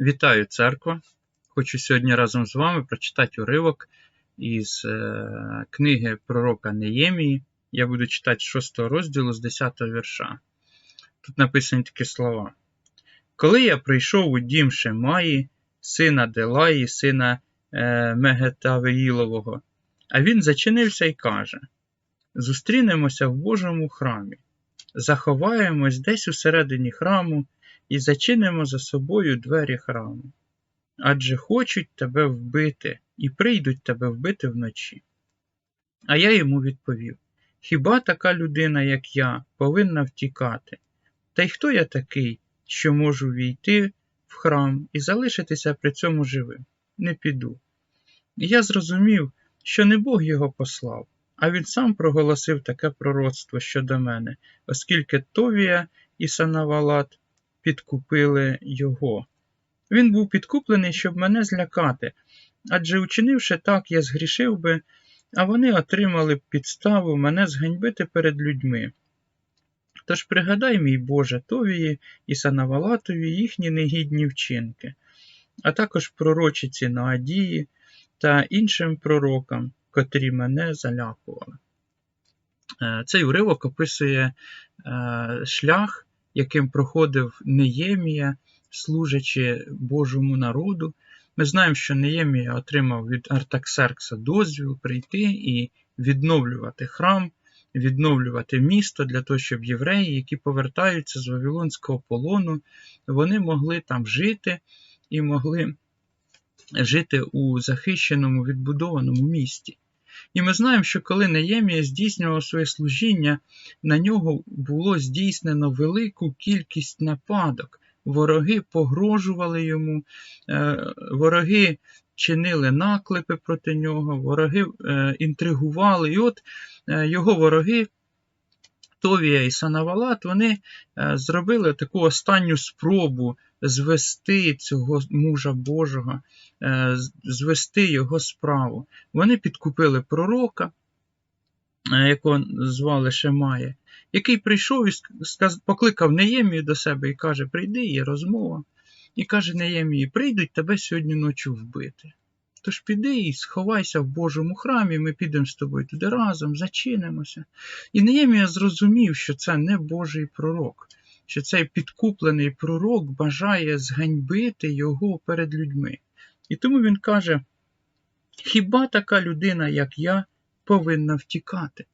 Вітаю церква! Хочу сьогодні разом з вами прочитати уривок із е, книги пророка Неємії. Я буду читати з 6 розділу з 10 вірша. Тут написані такі слова. Коли я прийшов у дім Шемаї, сина Делаї, сина е, Мегетавеїлового, а він зачинився і каже: Зустрінемося в Божому храмі, заховаємось десь усередині храму і зачинимо за собою двері храму. Адже хочуть тебе вбити і прийдуть тебе вбити вночі. А я йому відповів: Хіба така людина, як я, повинна втікати? Та й хто я такий, що можу війти в храм і залишитися при цьому живим? Не піду. І я зрозумів, що не Бог його послав, а він сам проголосив таке пророцтво щодо мене, оскільки Товія і Санавалат підкупили його. Він був підкуплений, щоб мене злякати, адже, учинивши так, я згрішив би, а вони отримали б підставу мене зганьбити перед людьми. Тож пригадай, мій Боже, Товії і Санавалатові їхні негідні вчинки, а також пророчиці Наадії та іншим пророкам, котрі мене залякували. Е, цей уривок описує е, шлях яким проходив Неємія, служачи Божому народу. Ми знаємо, що Неємія отримав від Артаксеркса дозвіл прийти і відновлювати храм, відновлювати місто для того, щоб євреї, які повертаються з Вавилонського полону, вони могли там жити і могли жити у захищеному відбудованому місті. І ми знаємо, що коли Неємія здійснював своє служіння, на нього було здійснено велику кількість нападок. Вороги погрожували йому, е, вороги чинили наклепи проти нього, вороги е, інтригували. І от е, його вороги. Товія і Санавалат, вони зробили таку останню спробу звести цього мужа Божого, е, звести його справу. Вони підкупили пророка, е, якого звали Шемає, який прийшов і покликав Неємію до себе і каже: Прийди, є розмова. І каже Неємії, прийдуть тебе сьогодні ночі вбити. Тож піди і сховайся в Божому храмі, ми підемо з тобою туди разом, зачинимося. І Неємія зрозумів, що це не Божий пророк що цей підкуплений пророк бажає зганьбити його перед людьми. І тому він каже: хіба така людина, як я, повинна втікати?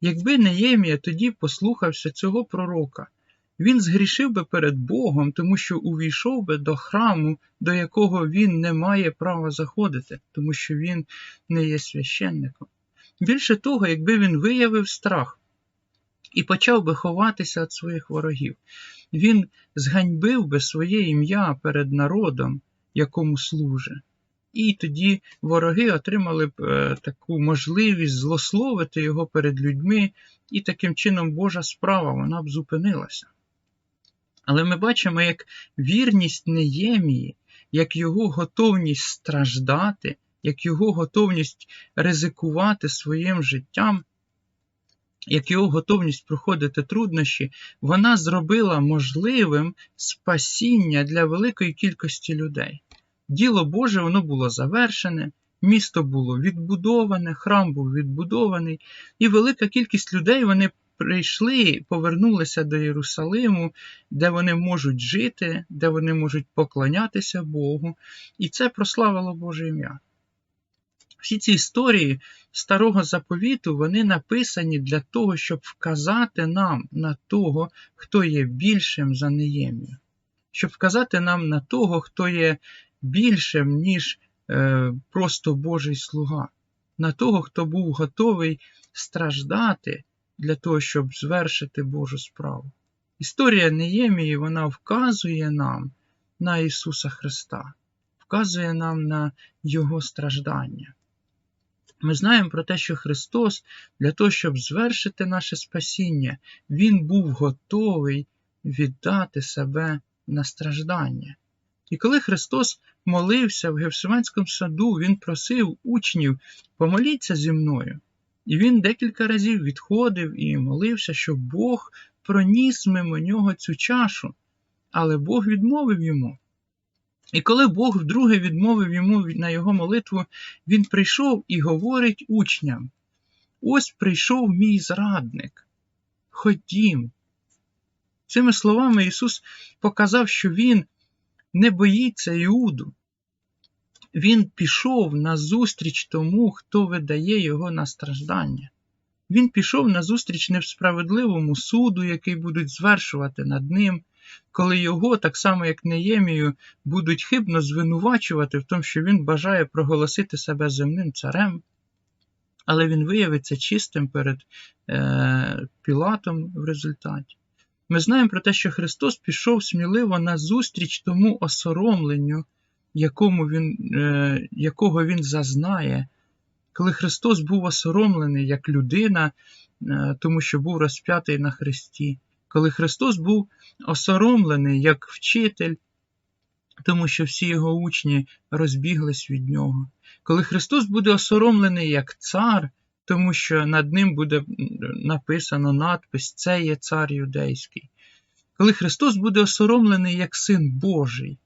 Якби Неємія тоді послухався цього пророка, він згрішив би перед Богом, тому що увійшов би до храму, до якого він не має права заходити, тому що він не є священником. Більше того, якби він виявив страх, і почав би ховатися від своїх ворогів. Він зганьбив би своє ім'я перед народом, якому служить. І тоді вороги отримали б е, таку можливість злословити його перед людьми, і таким чином Божа справа вона б зупинилася. Але ми бачимо, як вірність Неємії, як його готовність страждати, як його готовність ризикувати своїм життям як його готовність проходити труднощі, вона зробила можливим спасіння для великої кількості людей. Діло Боже, воно було завершене, місто було відбудоване, храм був відбудований, і велика кількість людей вони прийшли, повернулися до Єрусалиму, де вони можуть жити, де вони можуть поклонятися Богу, і це прославило Боже ім'я. Всі ці історії старого заповіту вони написані для того, щоб вказати нам на того, хто є більшим за Неємію, щоб вказати нам на того, хто є більшим, ніж е, просто Божий слуга, на того, хто був готовий страждати для того, щоб звершити Божу справу. Історія Неємії вона вказує нам на Ісуса Христа, вказує нам на Його страждання. Ми знаємо про те, що Христос для того, щоб звершити наше спасіння, Він був готовий віддати себе на страждання. І коли Христос молився в Гевсиманському саду, Він просив учнів помоліться зі мною. І він декілька разів відходив і молився, щоб Бог проніс мимо нього цю чашу, але Бог відмовив йому. І коли Бог вдруге відмовив йому на його молитву, він прийшов і говорить учням: Ось прийшов мій зрадник. Ходім. Цими словами Ісус показав, що Він не боїться Іуду. Він пішов на зустріч тому, хто видає його на страждання. Він пішов на зустріч несправедливому суду, який будуть звершувати над ним, коли його, так само як Неємію, будуть хибно звинувачувати в тому, що він бажає проголосити себе земним царем, але він виявиться чистим перед е, Пілатом в результаті. Ми знаємо про те, що Христос пішов сміливо на зустріч тому осоромленню, якому він, е, якого Він зазнає, коли Христос був осоромлений як людина, е, тому що був розп'ятий на Христі, коли Христос був осоромлений як вчитель, тому що всі його учні розбіглись від нього, коли Христос буде осоромлений як цар, тому що над ним буде написано надпис Це є цар юдейський. Коли Христос буде осоромлений як Син Божий,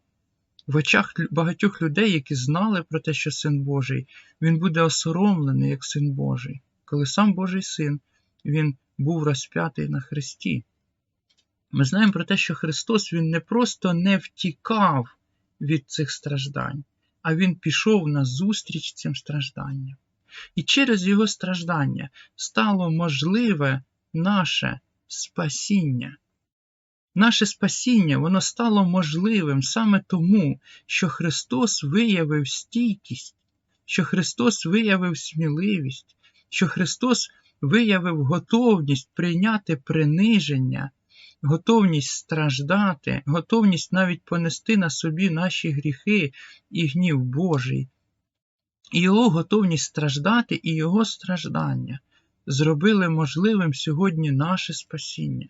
в очах багатьох людей, які знали про те, що Син Божий, Він буде осоромлений як Син Божий, коли сам Божий Син Він був розп'ятий на Христі. Ми знаємо про те, що Христос Він не просто не втікав від цих страждань, а Він пішов на зустріч цим стражданням. І через Його страждання стало можливе наше спасіння. Наше спасіння воно стало можливим саме тому, що Христос виявив стійкість, що Христос виявив сміливість, що Христос виявив готовність прийняти приниження, готовність страждати, готовність навіть понести на собі наші гріхи і гнів Божий. І Його готовність страждати і Його страждання зробили можливим сьогодні наше спасіння.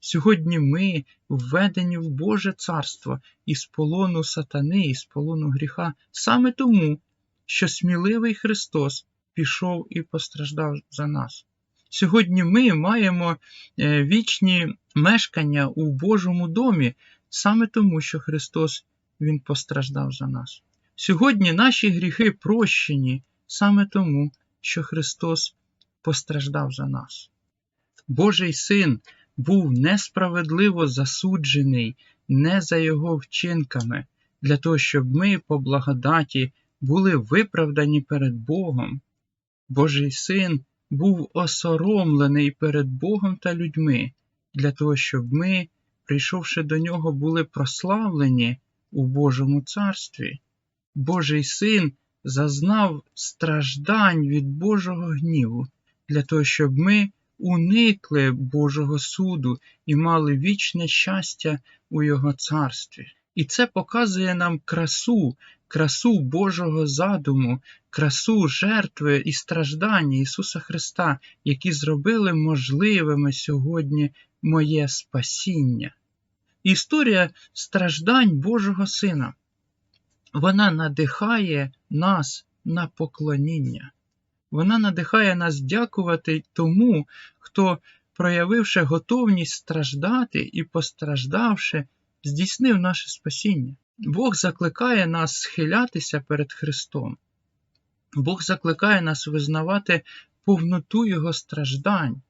Сьогодні ми введені в Боже Царство із полону сатани, із полону гріха, саме тому, що сміливий Христос пішов і постраждав за нас. Сьогодні ми маємо е, вічні мешкання у Божому домі, саме тому, що Христос Він постраждав за нас. Сьогодні наші гріхи прощені саме тому, що Христос постраждав за нас. Божий Син був несправедливо засуджений не за його вчинками, для того, щоб ми по благодаті були виправдані перед Богом. Божий син був осоромлений перед Богом та людьми, для того, щоб ми, прийшовши до нього, були прославлені у Божому царстві. Божий син зазнав страждань від Божого гніву, для того, щоб ми уникли Божого суду і мали вічне щастя у Його царстві. І це показує нам красу, красу Божого задуму, красу жертви і страждання Ісуса Христа, які зробили можливими сьогодні моє спасіння. Історія страждань Божого Сина. Вона надихає нас на поклоніння. Вона надихає нас дякувати тому, хто, проявивши готовність страждати і постраждавши, здійснив наше спасіння. Бог закликає нас схилятися перед Христом. Бог закликає нас визнавати повноту Його страждань.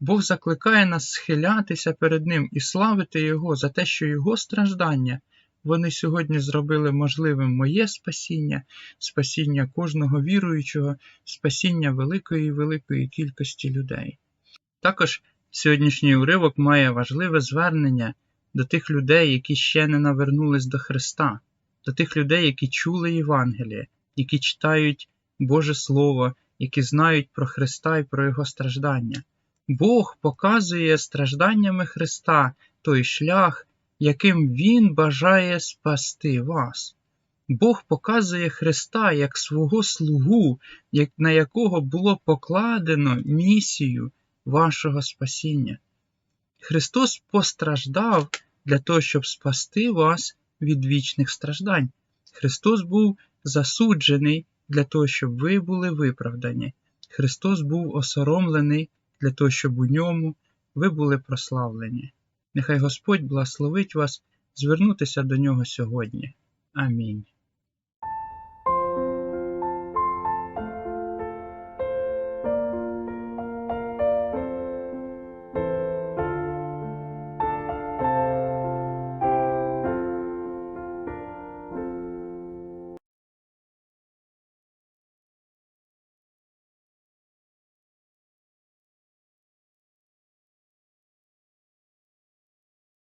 Бог закликає нас схилятися перед Ним і славити Його за те, що Його страждання вони сьогодні зробили можливим моє спасіння, спасіння кожного віруючого, спасіння великої великої кількості людей. Також сьогоднішній уривок має важливе звернення до тих людей, які ще не навернулись до Христа, до тих людей, які чули Євангеліє, які читають Боже Слово, які знають про Христа і про Його страждання. Бог показує стражданнями Христа той шлях, яким Він бажає спасти вас. Бог показує Христа як свого слугу, на якого було покладено місію вашого спасіння. Христос постраждав для того, щоб спасти вас від вічних страждань. Христос був засуджений для того, щоб ви були виправдані. Христос був осоромлений для того, щоб у ньому ви були прославлені. Нехай Господь благословить вас звернутися до нього сьогодні. Амінь.